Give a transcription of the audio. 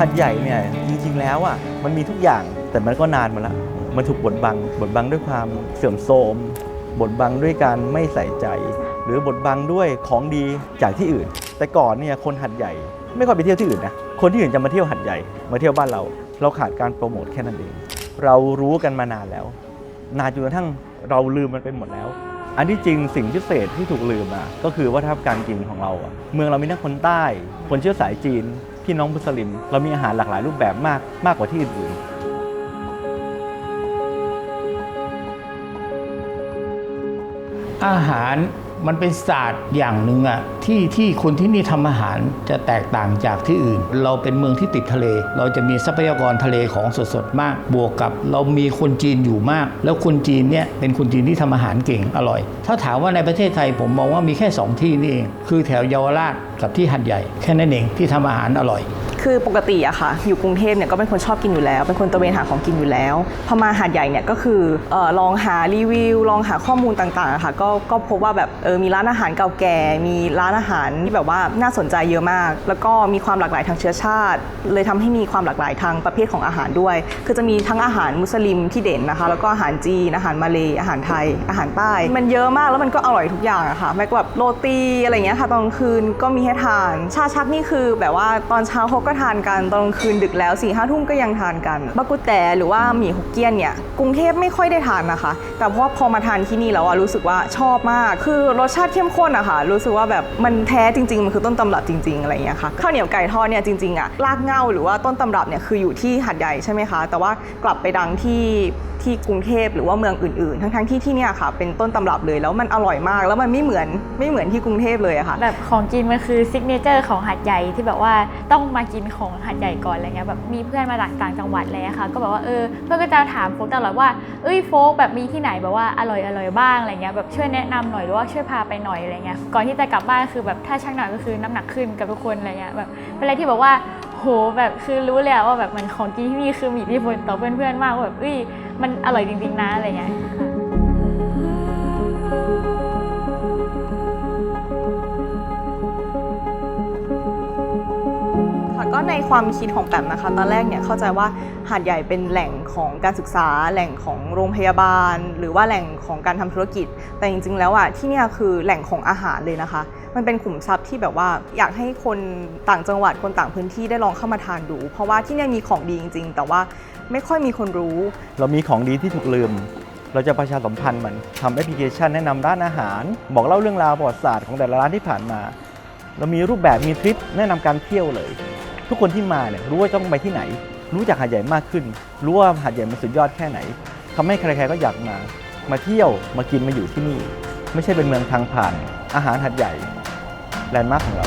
หัดใหญ่เนี่ยจริงๆแล้วอะมันมีทุกอย่างแต่มันก็นานมาแล้วมันถูกบดบังบดบังด้วยความเสื่อมโทรมบดบังด้วยการไม่ใส่ใจ หรือบดบังด้วยของดีจากที่อื่น แต่ก่อนเนี่ยคนหัดใหญ่ ไม่ค่อยไปเที่ยวที่อื่นนะคนที่อื่นจะมาเที่ยวหัดใหญ่ มาเที่ยวบ้านเรา เราขาดการโปรโมทแค่นั้นเอง เรารู้กันมานานแล้ว นานจนกระทั่งเราลืมมันไปหมดแล้ว อันที่จริงสิ่งพิเศษที่ถูกลืมอะก็คือวัฒนธรรมการกินของเราอะเมืองเรามีทั้งคนใต้ คนเชื้อสายจีน พี่น้องมุสลิม เรามีอาหารหลากหลายรูปแบบมากมากกว่าที่อื่นอาหาร มันเป็นศาสตร์อย่างหนึ่งอะที่ที่คนที่นี่ทำอาหารจะแตกต่างจากที่อื่น เราเป็นเมืองที่ติดทะเล เราจะมีทรัพยากรทะเลของสดๆมาก บวกกับเรามีคนจีนอยู่มาก แล้วคนจีนเนี่ยเป็นคนจีนที่ทำอาหารเก่งอร่อย ถ้าถามว่าในประเทศไทยผมมองว่ามีแค่ 2 ที่นี่เอง คือแถวเยาวราชกับที่หัดใหญ่ แค่นั้นเองที่ทำอาหารอร่อย คือปกติอะค่ะ อยู่กรุงเทพเนี่ยก็เป็นคนชอบกินอยู่แล้ว เป็นคนตระเวนหาของกินอยู่แล้ว พอมาหาดใหญ่เนี่ยก็คือเออลองหารีวิว ลองหาข้อมูลต่างๆอะค่ะก็ก็พบว่าแบบเออมีร้านอาหารเก่าแก่ มีร้านอาหารที่แบบว่าน่าสนใจเยอะมาก แล้วก็มีความหลากหลายทางเชื้อชาติ เลยทำให้มีความหลากหลายทางประเภทของอาหารด้วย คือจะมีทั้งอาหารมุสลิมที่เด่นนะคะ แล้วก็อาหารจีน อาหารมาเลยอาหารไทย อาหารใต้ มันเยอะมากแล้วมันก็อร่อยทุกอย่างอะค่ะแม้ก็แบบโรตีอะไรเงี้ยค่ะตอนกลางคืนก็มีให้ทาน ชาชักนี่คือแบบว่าตอนเช้าเขาก็ทานกันตอนกลางคืนดึกแล้วสี่ห้าทุ่มก็ยังทานกันบักกุแตหรือว่าหมี่ฮกเกี้ยนเนี่ยกรุงเทพไม่ค่อยได้ทานนะคะ แต่เพราะพอมาทานที่นี่แล้วอะรู้สึกว่าชอบมาก คือรสชาติเข้มข้นอะค่ะ รู้สึกว่าแบบมันแท้จริง ๆ มันคือต้นตำรับจริง ๆ อะไรอย่างเงี้ยค่ะข้าวเหนียวไก่ทอดเนี่ยจริงๆอะรากเงาหรือว่าต้นตำรับเนี่ยคืออยู่ที่หัดใหญ่ใช่ไหมคะ แต่ว่ากลับไปดังที่ที่กรุงเทพหรือว่าเมืองอื่นๆ ทั้งๆ ที่ที่เนี่ยค่ะ เป็นต้นตำรับเลยแล้วมันอร่อยมาก แล้วมันไม่เหมือนไม่เหมือนที่กรุงเทพเลยอะค่ะ แบบของกินมันคือซิกเนเจอร์ของหัดใหญ่ที่แบบว่าต้องมากินของหัดใหญ่ก่อนอะไรเงี้ยแบบมีเพื่อนมาจากต่างจังหวัดเลยค่ะ ก็แบบว่าเออเพื่อนก็จะถามโฟกตลอดว่าเอ้ยโฟกแบบมีที่ไหนแบบว่าอร่อยอร่อยบ้างอะไรเงี้ยแบบช่วยแนะนำหน่อยหรือว่าช่วยพาไปหน่อยอะไรเงี้ยก่อนที่จะกลับบ้านคือแบบถ้าช่างหน่อยก็คือน้ำหนักขึ้นกับทุกคนอะไรเงี้ยแบบเป็นอะไรที่แบบว่าโหแบบคือรู้เลยว่าแบบมันของกินที่นี่คือมีอิทธิพลต่อเพื่อนๆมากว่าแบบเอ้ยมันอร่อยจริงๆนะอะไรเงี้ยค่ะ ค่ะก็ในความคิดของแปมนะคะ ตอนแรกเนี่ยเข้าใจว่าหาดใหญ่เป็นแหล่งของการศึกษา แหล่งของโรงพยาบาล หรือว่าแหล่งของการทำธุรกิจ แต่จริงๆ แล้วอะที่เนี่ยคือแหล่งของอาหารเลยนะคะ มันเป็นขุมทรัพย์ที่แบบว่าอยากให้คนต่างจังหวัดคนต่างพื้นที่ได้ลองเข้ามาทานดู เพราะว่าที่เนี่ยมีของดีจริง ๆ แต่ว่าไม่ค่อยมีคนรู้ เรามีของดีที่ถูกลืมเราจะประชาสัมพันธ์มันทำแอปพลิเคชันแนะนำร้านอาหาร บอกเล่าเรื่องราวประวัติศาสตร์ของแต่ละร้านที่ผ่านมา เรามีรูปแบบมีทริปแนะนำการเที่ยวเลย ทุกคนที่มาเนี่ยรู้ว่าต้องไปที่ไหน รู้จักหาดใหญ่มากขึ้น รู้ว่าหาดใหญ่มันสุดยอดแค่ไหนทำให้ใครๆก็อยากมา มาเที่ยวมากินมาอยู่ที่นี่ ไม่ใช่เป็นเมืองทางผ่าน อาหารหาดใหญ่แลนด์มาร์คของเรา